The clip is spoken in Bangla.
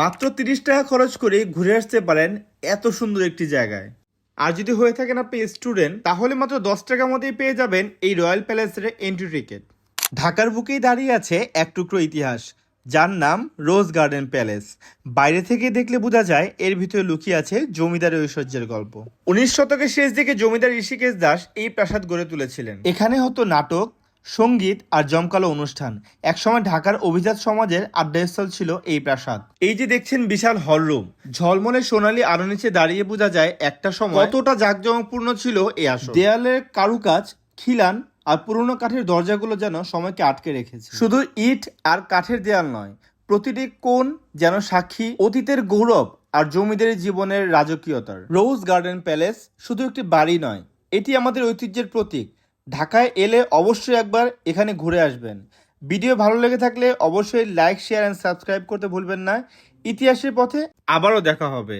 মাত্র তিরিশ টাকা খরচ করে ঘুরে আসতে পারেন এত সুন্দর একটি জায়গায়। আর যদি হয়ে থাকেন আপনি স্টুডেন্ট তাহলে মাত্র দশ টাকার মধ্যেই পেয়ে যাবেন এই রয়্যাল প্যালেসের এন্ট্রি টিকিট ঢাকার বুকেই দাঁড়িয়ে আছে এক টুকরো ইতিহাস, যার নাম রোজ গার্ডেন প্যালেস বাইরে থেকে দেখলে বোঝা যায় এর ভিতরে লুকিয়ে আছে জমিদার ঐশ্বর্যের গল্প। উনিশ শতকের শেষ দিকে জমিদার ঋষিকেশ দাস এই প্রাসাদ গড়ে তুলেছিলেন। এখানে হতো নাটক সংগীত আর জমকালো অনুষ্ঠান। একসময় ঢাকার অভিজাত সমাজের আড্ডাস্থল ছিল এই প্রাসাদ। এই যে দেখছেন বিশাল হলরুম ঝলমলে সোনালি আলো নিচে দাঁড়িয়ে বোঝা যায় একটা সময় কতটা জাঁকজমকপূর্ণ ছিল এই আসন দেয়ালের কারুকাজ খিলান আর পুরনো কাঠের দরজাগুলো যেন সময়কে আটকে রেখেছে। শুধু ইট আর কাঠের দেয়াল নয় প্রতিটি কোণ যেন সাক্ষী অতীতের গৌরব আর জমিদারি জীবনের রাজকীয়তার। রোজ গার্ডেন প্যালেস শুধু একটি বাড়ি নয় এটি আমাদের ঐতিহ্যের প্রতীক। ঢাকায় এলে অবশ্যই একবার এখানে ঘুরে আসবেন। ভিডিও ভালো লেগে থাকলে অবশ্যই লাইক, শেয়ার অ্যান্ড সাবস্ক্রাইব করতে ভুলবেন না। ইতিহাসের পথে আবারও দেখা হবে।